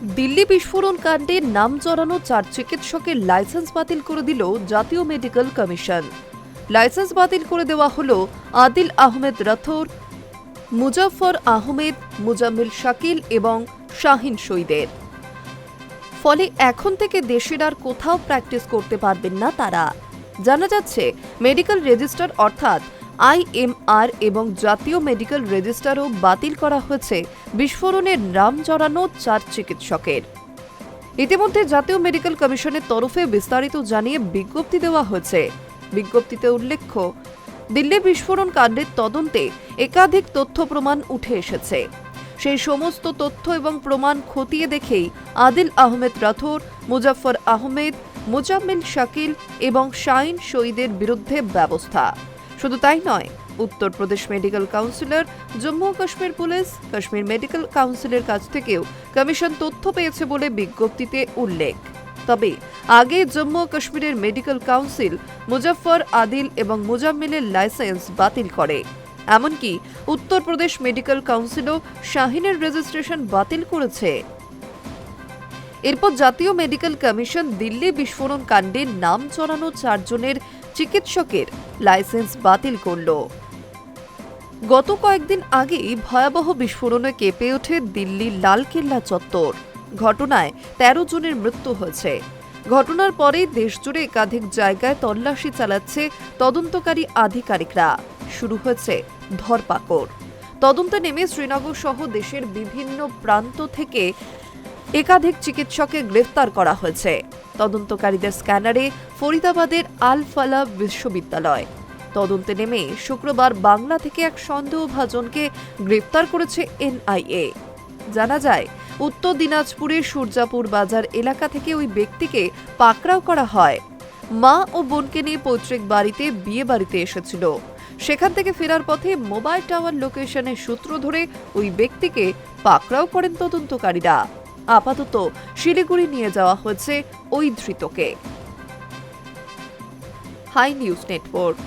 দিল্লি বিস্ফোরণ কাণ্ডে নাম জড়ানো চার চিকিৎসকের লাইসেন্স বাতিল করে দিল জাতীয় মেডিকেল কমিশন। লাইসেন্স বাতিল করে দেওয়া হল আদিল আহমেদ রাথোর মুজাফর আহমেদ, মুজাম্মিল শাকিল এবং শাহিন সৈদের ফলে এখন থেকে দেশের আর কোথাও প্র্যাকটিস করতে পারবেন না তারা। জানা যাচ্ছে, মেডিকেল রেজিস্টার অর্থাৎ আইএমআর এবং জাতীয় মেডিকেল রেজিস্টারও বাতিল করা হয়েছে। বিস্ফোরণের নাম জড়ানো চার চিকিৎসকের। ইতিমধ্যে জাতীয় মেডিকেল কমিশনের তরফে বিস্তারিত জানিয়ে বিজ্ঞপ্তি দেওয়া হয়েছে। বিজ্ঞপ্তিতে উল্লেখ্য, দিল্লি বিস্ফোরণ কাণ্ডের তদন্তে একাধিক তথ্য প্রমাণ উঠে এসেছে। সেই সমস্ত তথ্য এবং প্রমাণ খতিয়ে দেখেই আদিল আহমেদ রাথোর, মুজাফফর আহমেদ, মুজাম্মিল শাকিল এবং শাইন শহীদের বিরুদ্ধে ব্যবস্থা। শুধু তাই নয়, উত্তরপ্রদেশ মেডিকেল কাউন্সিলর, জম্মু ও কাশ্মীর পুলিশ, কাশ্মীর মেডিকেল কাউন্সিলের কাছ থেকেও কমিশন তথ্য পেয়েছে বলে বিজ্ঞপ্তিতে উল্লেখ। তবে আগে জম্মু ও কাশ্মীরের মেডিকেল কাউন্সিল মুজাফফর, আদিল এবং মুজাম্মিলের লাইসেন্স বাতিল করে। এমনকি উত্তরপ্রদেশ মেডিকেল কাউন্সিলও শাহিনের রেজিস্ট্রেশন বাতিল করেছে। এরপর জাতীয় মেডিকেল কমিশন দিল্লি বিস্ফোরণ কাণ্ডে নাম চড়ানো চারজনের চিকিৎসকের লাইসেন্স বাতিল করল। গত কয়েকদিন আগেই ভয়াবহ বিস্ফোরণে কেঁপে ওঠে দিল্লির লালকেল্লা চত্বর। ঘটনায় তেরো জনের মৃত্যু হয়েছে। ঘটনার পরেই দেশজুড়ে একাধিক জায়গায় তল্লাশি চালাচ্ছে তদন্তকারী আধিকারিকরা। শুরু হয়েছে ধরপাকড়। তদন্তে নেমে শ্রীনগর সহ দেশের বিভিন্ন প্রান্ত থেকে একাধিক চিকিৎসককে গ্রেফতার করা হয়েছে। তদন্তকারীদের স্ক্যানারে ফরিদাবাদের আল ফালা বিশ্ববিদ্যালয়। তদন্তে নেমে শুক্রবার বাংলা থেকে এক সন্দেহভাজনকে গ্রেফতার করেছে এনআইএ। জানা যায়, উত্তর দিনাজপুরের সূর্যাপুর বাজার এলাকা থেকে ওই ব্যক্তিকে পাকড়াও করা হয়। মা ও বোনকে নিয়ে পৈতৃক বাড়িতে বিয়ে বাড়িতে এসেছিল। সেখান থেকে ফেরার পথে মোবাইল টাওয়ার লোকেশনের সূত্র ধরে ওই ব্যক্তিকে পাকড়াও করেন তদন্তকারীরা। আপাতত শিলিগুড়ি নিয়ে যাওয়া হয়েছে ওই ধৃতকে হাই নিউজ নেটওয়ার্ক।